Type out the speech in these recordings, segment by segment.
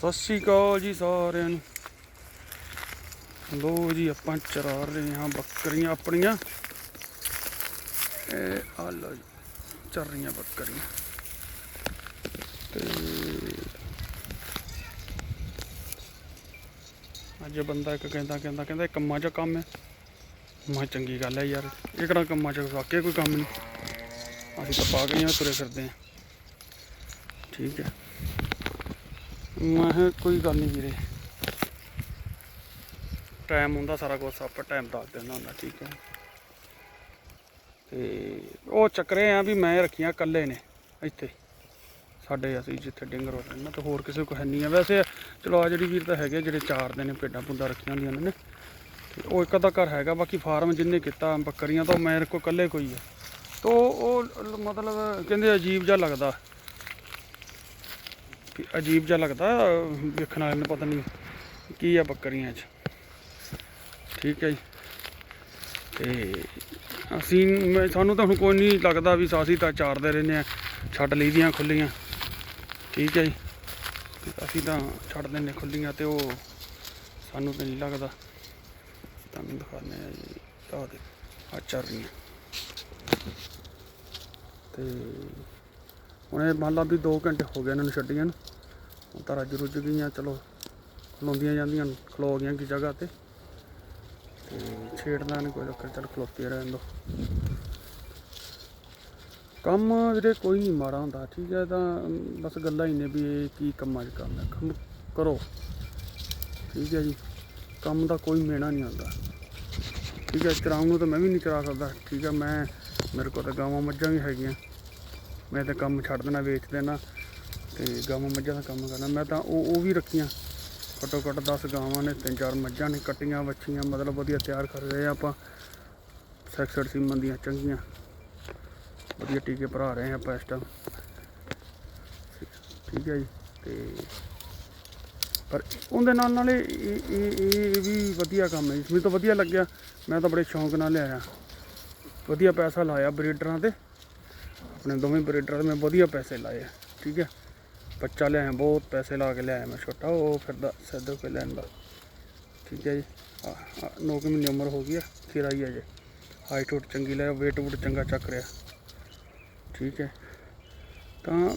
ਸਤਿ ਸ਼੍ਰੀ ਅਕਾਲ ਜੀ ਸਾਰਿਆਂ ਨੂੰ। ਲੋ ਜੀ, ਆਪਾਂ ਚਰਾ ਰਹੇ ਹਾਂ ਬੱਕਰੀਆਂ ਆਪਣੀਆਂ। ਇਹ ਆ ਲੋ ਜੀ ਚਰ ਰਹੀਆਂ ਬੱਕਰੀਆਂ। ਤੇ ਅੱਜ ਬੰਦਾ ਇੱਕ ਕਹਿੰਦਾ ਕਹਿੰਦਾ ਕਹਿੰਦਾ ਇਹ ਕੰਮਾਂ 'ਚ ਕੰਮ ਹੈ। ਮੈਂ ਚੰਗੀ ਗੱਲ ਹੈ ਯਾਰ, ਇਹ ਕਿਹੜਾ ਕੰਮਾਂ 'ਚ ਵਾਕਿਆ ਕੋਈ ਕੰਮ ਨਹੀਂ। ਅਸੀਂ ਤਾਂ ਪਾਗਲੀਆਂ ਤੁਰੇ ਫਿਰਦੇ ਹਾਂ। ਠੀਕ ਹੈ। ਮੈਂ ਕਿਹਾ ਕੋਈ ਗੱਲ ਨਹੀਂ ਵੀਰੇ। ਟਾਈਮ ਹੁੰਦਾ ਸਾਰਾ ਕੁਝ ਆਪਾਂ ਟਾਈਮ ਦੱਸ ਦਿੰਦਾ ਹੁੰਦਾ ਠੀਕ ਹੈ। ਤੇ ਉਹ ਚੱਕਰੇ ਆ ਵੀ ਮੈਂ ਰੱਖੀਆਂ ਇਕੱਲੇ ਨੇ, ਇੱਥੇ। ਸਾਡੇ ਅਸੀਂ ਜਿੱਥੇ ਡਿੰਗਰ ਹੋ ਰਹਿੰਦਾ ਤੇ ਹੋਰ ਕਿਸੇ ਕੋ ਹੈ ਨਹੀਂ ਆ। ਵੈਸੇ ਚਲੋ ਆ ਜਿਹੜੀ ਵੀਰ ਤਾਂ ਹੈਗੇ ਜਿਹੜੇ ਚਾਰ ਦੇ ਨੇ ਭੇਡਾਂ ਪੁੰਦਾ ਰੱਖੀਆਂ ਹੁੰਦੀਆਂ ਉਹਨਾਂ ਨੇ, ਤੇ ਉਹ ਇੱਕ ਅੱਧਾ ਘਰ ਹੈਗਾ, ਬਾਕੀ ਫਾਰਮ ਜਿੰਨੇ ਕੀਤਾ, ਬੱਕਰੀਆਂ ਤਾਂ ਉਹ ਮੇਰੇ ਕੋ ਇਕੱਲੇ ਕੋਈ ਆ। ਤੋ ਉਹ ਮਤਲਬ ਕਹਿੰਦੇ ਅਜੀਬ ਜਿਹਾ ਲੱਗਦਾ। ਵੀ ਅਜੀਬ ਜਿਹਾ ਲੱਗਦਾ ਵੇਖਣ ਵਾਲੇ ਨੂੰ ਪਤਾ ਨਹੀਂ ਕੀ ਆ ਬੱਕਰੀਆਂ 'ਚ। ਠੀਕ ਹੈ ਜੀ। ਤੇ ਅਸੀਂ ਸਾਨੂੰ ਤਾਂ ਹੁਣ ਕੋਈ ਨਹੀਂ ਲੱਗਦਾ ਵੀ ਸਾਸੀ ਤਾਂ ਚਾਰਦੇ ਰਹਿੰਦੇ ਆ, ਛੱਡ ਲਈਦੀਆਂ ਖੁੱਲੀਆਂ। ਠੀਕ ਹੈ ਜੀ। ਅਸੀਂ ਤਾਂ ਛੱਡ ਦਿੰਦੇ ਖੁੱਲੀਆਂ ਤੇ ਉਹ ਸਾਨੂੰ ਤਾਂ ਨਹੀਂ ਲੱਗਦਾ। ਤੁਹਾਨੂੰ ਦਿਖਾਉਂਦੇ ਆ ਜੀ, ਆਹ ਦੇ ਆ ਚੱਲ ਰਹੀਆਂ। ਤੇ ਹੁਣ ਇਹ ਮੰਨ ਲਾ ਵੀ 2 ਘੰਟੇ ਹੋ ਗਏ ਇਹਨਾਂ ਨੂੰ ਛੱਡੀਆਂ ਨੂੰ। ਤਾਂ ਰੱਜ ਰੁੱਜ ਗਈਆਂ ਚਲੋ ਖਲੋਂਦੀਆਂ ਜਾਂਦੀਆਂ ਨੇ, ਖਲੋ ਗਈਆਂ ਕਿ ਜਗ੍ਹਾ ਤੇ। ਤੇ ਛੇੜਨਾ ਨਹੀਂ ਕੋਈ ਚੱਕਰ ਚੱਲ ਖਲੋਤੀ ਰਹਿਣ ਦੋ। ਕੰਮ ਵੀਰੇ ਕੋਈ ਨਹੀਂ ਮਾੜਾ ਹੁੰਦਾ ਠੀਕ ਹੈ ਤਾਂ ਬਸ ਗੱਲਾਂ ਹੀ ਨੇ ਵੀ ਇਹ ਕੀ ਕੰਮਾਂ 'ਚ ਕੰਮ ਹੈ ਕੰਮ ਕਰੋ। ਠੀਕ ਹੈ ਜੀ ਕੰਮ ਦਾ ਕੋਈ ਮੇਣਾ ਨਹੀਂ ਆਉਂਦਾ। ਠੀਕ ਹੈ ਚਰਾਉਣ ਨੂੰ ਤਾਂ ਮੈਂ ਵੀ ਨਹੀਂ ਚਰਾ ਸਕਦਾ। ਠੀਕ ਹੈ ਮੈਂ ਮੇਰੇ ਕੋਲ ਤਾਂ ਗਾਵਾਂ ਮੱਝਾਂ ਵੀ ਹੈਗੀਆਂ। ਮੈਂ ਤਾਂ ਕੰਮ ਛੱਡ ਦੇਣਾ ਵੇਚ ਦੇਣਾ। ਤੇ ਗਾਵਾਂ ਮੱਝਾਂ ਦਾ ਕੰਮ ਕਰਨਾ। ਮੈਂ ਤਾਂ ਉਹ ਉਹ ਵੀ ਰੱਖੀਆਂ। ਘੱਟੋ ਘੱਟ 10 ਗਾਵਾਂ ਨੇ, ਤਿੰਨ ਚਾਰ ਮੱਝਾਂ ਨੇ ਕੱਟੀਆਂ, ਵੱਛੀਆਂ, ਮਤਲਬ ਵਧੀਆ ਤਿਆਰ ਕਰ ਰਹੇ ਆ ਆਪਾਂ। ਸੈਕਸਰ ਸੀਮਨ ਦੀਆਂ ਚੰਗੀਆਂ। ਵਧੀਆ ਟੀਕੇ ਭਰਾ ਰਹੇ ਆ ਆਪਾਂ ਇਸ ਟਾਈਮ ਠੀਕ ਹੈ ਜੀ। ਤੇ ਪਰ ਉਹਦੇ ਨਾਲ ਨਾਲ ਇਹ ਇਹ ਇਹ- ਵੀ ਵਧੀਆ ਕੰਮ ਹੈ ਜੀ। ਮੈਨੂੰ ਤਾਂ ਵਧੀਆ ਲੱਗਿਆ। ਮੈਂ ਤਾਂ ਬੜੇ ਸ਼ੌਂਕ ਨਾਲ ਲਿਆਇਆ। ਵਧੀਆ ਪੈਸਾ ਲਾਇਆ ਬਰੀਡਰਾਂ ਤੇ। ਆਪਣੇ ਦੋਵੇਂ ਬਰੀਡਰਾਂ ਤੇ ਮੈਂ ਵਧੀਆ ਪੈਸੇ ਲਾਏ ਠੀਕ ਹੈ ਬੱਚਾ ਲਿਆਇਆ, ਬਹੁਤ ਪੈਸੇ ਲਾ ਕੇ ਲਿਆਇਆ ਮੈਂ ਛੋਟਾ, ਉਹ ਫਿਰਦਾ ਸੈਦੋ ਕੇ ਲੈਣ ਦਾ। ਠੀਕ ਹੈ ਜੀ। 9 ਮਹੀਨੇ ਉਮਰ ਹੋ ਗਈ ਆ ਖੀਰਾ ਹੀ ਹੈ ਜੇ ਹਾਈਟ ਹੂਟ ਚੰਗੀ ਲੈ weight ਵੂਟ ਚੰਗਾ ਚੱਕ ਰਿਹਾ। ਠੀਕ ਹੈ। ਤਾਂ,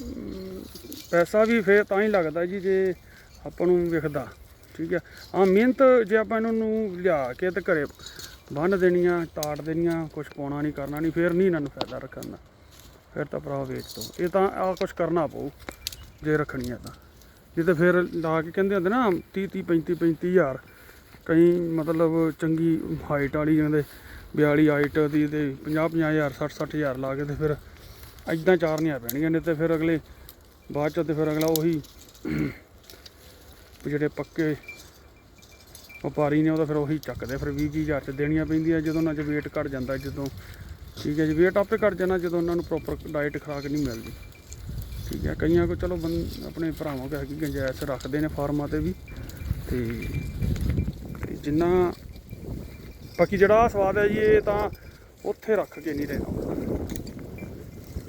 ਪੈਸਾ ਵੀ ਫੇਰ ਤਾਂ ਹੀ ਲੱਗਦਾ ਜੀ, ਜੇ ਆਪਾਂ ਨੂੰ ਵਿਖਦਾ। ਠੀਕ ਹੈ। ਆ ਮਿਹਨਤ ਜੇ ਆਪਾਂ ਇਹਨਾਂ ਨੂੰ ਲਿਆ ਕੇ ਤੇ ਘਰੇ ਬੰਨ ਦੇਣੀਆਂ, ਤਾੜ ਦੇਣੀਆਂ ਕੁਝ ਪਾਉਣਾ ਨਹੀਂ, ਕਰਨਾ ਨਹੀਂ, ਫੇਰ ਨਹੀਂ ਇਹਨਾਂ ਨੂੰ ਫਾਇਦਾ ਰੱਖਣ ਦਾ। ਫਿਰ ਤਾਂ ਭਰਾ ਵੇਚ ਦੋ। ਇਹ ਤਾਂ ਆ ਕੁਝ ਕਰਨਾ ਪਊ। ਜੇ ਰੱਖਣੀ ਰੱਖਣੀਆਂ ਤਾਂ। ਜੇ ਤਾਂ ਫਿਰ ਲਾ ਕੇ ਕਹਿੰਦੇ ਹੁੰਦੇ ਨਾ 30 30 35 35 ਹਜ਼ਾਰ। ਕਈ ਮਤਲਬ ਚੰਗੀ ਹਾਈਟ ਵਾਲੀ ਕਹਿੰਦੇ 42 ਹਾਈਟ ਦੀ ਤੇ 50 50 ਹਜ਼ਾਰ 60 60 ਹਜ਼ਾਰ ਲਾ ਕੇ ਤੇ ਫਿਰ ਐਦਾਂ ਚਾਰਨੀਆਂ ਪੈਣੀਆਂ ਨੇ ਤੇ ਫਿਰ ਅਗਲੇ ਬਾਅਦ ਚ ਤੇ ਫਿਰ ਅਗਲਾ ਉਹੀ ਜਿਹੜੇ ਪੱਕੇ ਵਪਾਰੀ ਨੇ ਉਹ ਤਾਂ ਫਿਰ ਉਹੀ ਚੱਕਦੇ, ਫਿਰ 20 ਹਜ਼ਾਰ ਚ ਦੇਣੀਆਂ ਪੈਂਦੀਆਂ, ਜਦੋਂ ਉਹਨਾਂ ਚ weight ਘਟ ਜਾਂਦਾ, ਜਦੋਂ ਠੀਕ ਹੈ ਜੀ, weight ਆਪੇ ਘਟ ਜਾਣਾ, ਜਦੋਂ ਉਹਨਾਂ ਨੂੰ ਪ੍ਰੋਪਰ ਡਾਈਟ ਖੁਰਾਕ ਨਹੀਂ ਮਿਲਦੀ। ਠੀਕ ਹੈ, ਕਈਆਂ ਕੋ ਚਲੋ ਬੰ, ਆਪਣੇ ਭਰਾਵਾਂ ਕੋ ਹੈਗੀ ਗੁੰਜਾਇਸ਼ ਰੱਖਦੇ ਨੇ ਫਾਰਮਾਂ ਤੇ ਵੀ। ਤੇ ਜਿੰਨਾ, ਬਾਕੀ ਜਿਹੜਾ ਆਹ ਸਵਾਦ ਹੈ ਜੀ, ਇਹ ਤਾਂ ਉੱਥੇ ਰੱਖ ਕੇ ਨਹੀਂ ਰਹਿਣਾ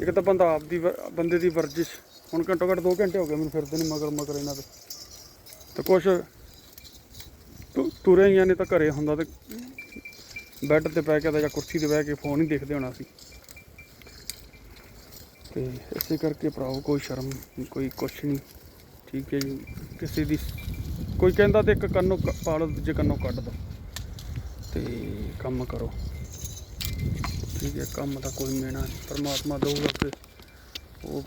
ਇੱਕ ਤਾਂ ਬੰਦਾ ਆਪ ਦੀ ਵ- ਬੰਦੇ ਦੀ ਵਰਜਿਸ਼, ਹੁਣ ਘੰਟੋ ਘੱਟ 2 ਘੰਟੇ ਹੋ ਗਏ ਮੈਨੂੰ ਫਿਰਦੇ ਨੇ ਮਗਰ ਮਗਰ ਇਹਨਾਂ ਦੇ। ਤੇ ਕੁਛ ਤੁ- ਤੁਰੇ ਹੀ ਨੇ ਤਾਂ ਘਰੇ ਹੁੰਦਾ ਤੇ ਬੈੱਡ ਤੇ ਪੈ ਕੇ ਤਾਂ ਜਾਂ ਕੁਰਸੀ ਤੇ ਬਹਿ ਕੇ ਫੋਨ ਹੀ ਦੇਖਦੇ ਹੋਣਾ ਸੀ। ਤੇ ਇਸੇ ਕਰਕੇ ਭਰਾਓ ਕੋਈ ਸ਼ਰਮ ਕੋਈ ਕੁਛ ਨਹੀਂ। ਠੀਕ ਹੈ ਜੀ। ਕਿਸੇ ਦੀ ਕੋਈ ਕਹਿੰਦਾ ਤੇ ਇੱਕ ਕੰਨੋਂ ਕ- ਪਾ ਲਓ ਦੂਜੇ ਕੰਨੋਂ ਕੱਢ ਦੋ। ਤੇ ਕੰਮ ਕਰੋ। ਠੀਕ ਹੈ, ਕੰਮ ਦਾ ਕੋਈ ਮੇਣਾ ਨਹੀਂ। ਪਰਮਾਤਮਾ ਦਊਗਾ ਕਿ ਉਹ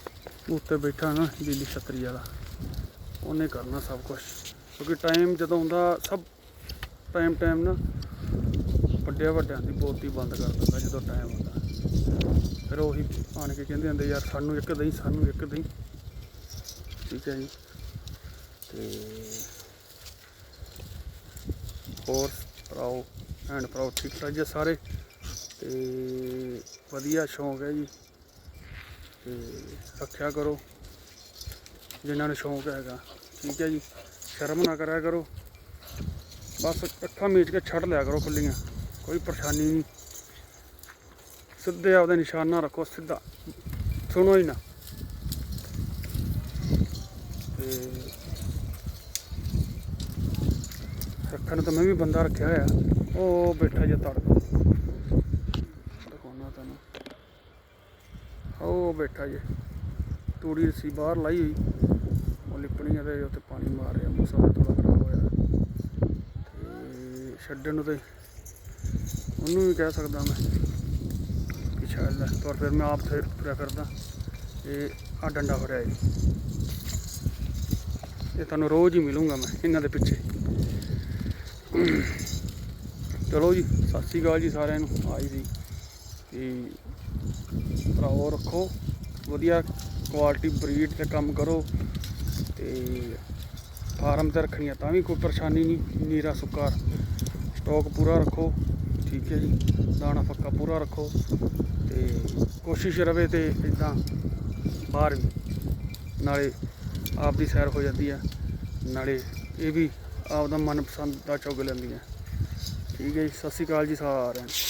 ਉੱਤੇ ਬੈਠਾ ਨਾ ਦਿੱਲੀ ਛਤਰੀ ਵਾਲਾ। ਉਹਨੇ ਕਰਨਾ ਸਭ ਕੁਝ ਕਿਉਂਕਿ ਟਾਈਮ ਜਦੋਂ ਹੁੰਦਾ, ਸਭ ਟਾਈਮ ਟਾਈਮ ਨਾ ਵੱਡਿਆਂ ਵੱਡਿਆਂ ਦੀ ਬੋਤੀ ਬੰਦ ਕਰ ਦਿੰਦਾ ਜਦੋਂ ਟਾਈਮ ਹੁੰਦਾ। ਫਿਰ ਉਹੀ ਆਣ ਕੇ ਕਹਿੰਦੇ ਹੁੰਦੇ, ਯਾਰ ਸਾਨੂੰ ਇੱਕ ਦਈ, ਸਾਨੂੰ ਇੱਕ ਦਈ। ਠੀਕ ਹੈ ਜੀ। ਤੇ ਹੋਰ ਭਰਾਓ ਭੈਣ ਭਰਾਓ, ਠੀਕ ਠਾਕ ਜੀ ਸਾਰੇ? ਤੇ ਵਧੀਆ, ਸ਼ੌਂਕ ਹੈ ਜੀ। ਤੇ ਰੱਖਿਆ ਕਰੋ, ਜਿਨ੍ਹਾਂ ਨੂੰ ਸ਼ੌਂਕ ਹੈਗਾ। ਠੀਕ ਹੈ ਜੀ। ਸ਼ਰਮ ਨਾ ਕਰਿਆ ਕਰੋ। ਬਸ ਅੱਖਾਂ ਮੀਟ ਕੇ ਛੱਡ ਲਿਆ ਕਰੋ ਖੁੱਲੀਆਂ ਕੋਈ ਪਰੇਸ਼ਾਨੀ ਨਹੀਂ। ਸਿੱਧੇ ਆਪਦੇ ਨਾ ਰੱਖੋ, ਸਿੱਧਾ। ਸੁਣੋ ਹੀ ਨਾ। ਤੇ ਰੱਖਣ ਨੂੰ ਤਾਂ ਮੈਂ ਵੀ ਬੰਦਾ ਰੱਖਿਆ ਹੋਇਆ। ਉਹ ਬੈਠਾ ਜੇ ਤੜ ਦਿਖਾਉਣਾ ਤੈਨੂੰ ਉਹ ਬੈਠਾ ਜੇ ਤੂੜੀ ਸੀ ਬਾਹਰ ਲਾਈ ਹੋਈ। ਉਹ ਲਿਪਣੀ ਆ ਤੇ ਉੱਤੇ ਪਾਣੀ ਮਾਰ ਰਿਹਾ। ਮੌਸਮ ਥੋੜਾ ਖਰਾਬ ਹੋਇਆ। ਤੇ ਛੱਡਣ ਨੂੰ ਤੇ ਉਹਨੂੰ ਵੀ ਕਹਿ ਸਕਦਾ ਮੈਂ। ਕਿ ਛੱਡ ਫਿਰ ਮੈਂ ਆਪ ਤੁਰਿਆ ਕਰਦਾ ਇਹ ਆ ਡੰਡਾ ਫੜਿਆ ਜੀ। ਇਹ ਤੁਹਾਨੂੰ ਰੋਜ਼ ਹੀ ਮਿਲੂੰਗਾ ਮੈਂ ਇਹਨਾਂ ਦੇ ਪਿੱਛੇ। ਚਲੋ ਜੀ, ਸਤਿ ਸ਼੍ਰੀ ਅਕਾਲ ਜੀ ਸਾਰਿਆਂ ਨੂੰ, ਆਈ ਸੀ ਤੇ ਭਰਾਓ ਰੱਖੋ, ਵਧੀਆ ਕੁਆਲਿਟੀ ਬਰੀਡ ਤੇ ਕੰਮ ਕਰੋ। ਤੇ ਫਾਰਮ ਤੇ ਰੱਖਣੀਆਂ ਤਾਂ ਵੀ ਕੋਈ ਪਰੇਸ਼ਾਨੀ ਨਹੀਂ, ਨੀਰਾ ਸੁੱਕਾ ਸਟਾਕ ਪੂਰਾ ਰੱਖੋ। ਠੀਕ ਹੈ ਜੀ। ਦਾਣਾ ਪੱਕਾ ਪੂਰਾ ਰੱਖੋ ਤੇ ਕੋਸ਼ਿਸ਼ ਰਵੇ ਤੇ ਇਦਾਂ ਬਾਹਰ ਵੀ ਨਾਲੇ ਆਪ ਦੀ ਸੈਰ ਹੋ ਜਾਂਦੀ ਹੈ, ਨਾਲੇ ਇਹ ਵੀ ਆਪ ਦਾ ਮਨਪਸੰਦ ਦਾ ਚੁੱਗ ਹੈ। ਠੀਕ ਹੈ ਜੀ, ਸਤਿ ਸ਼੍ਰੀ ਅਕਾਲ ਜੀ ਸਾਰਿਆਂ ਨੂੰ।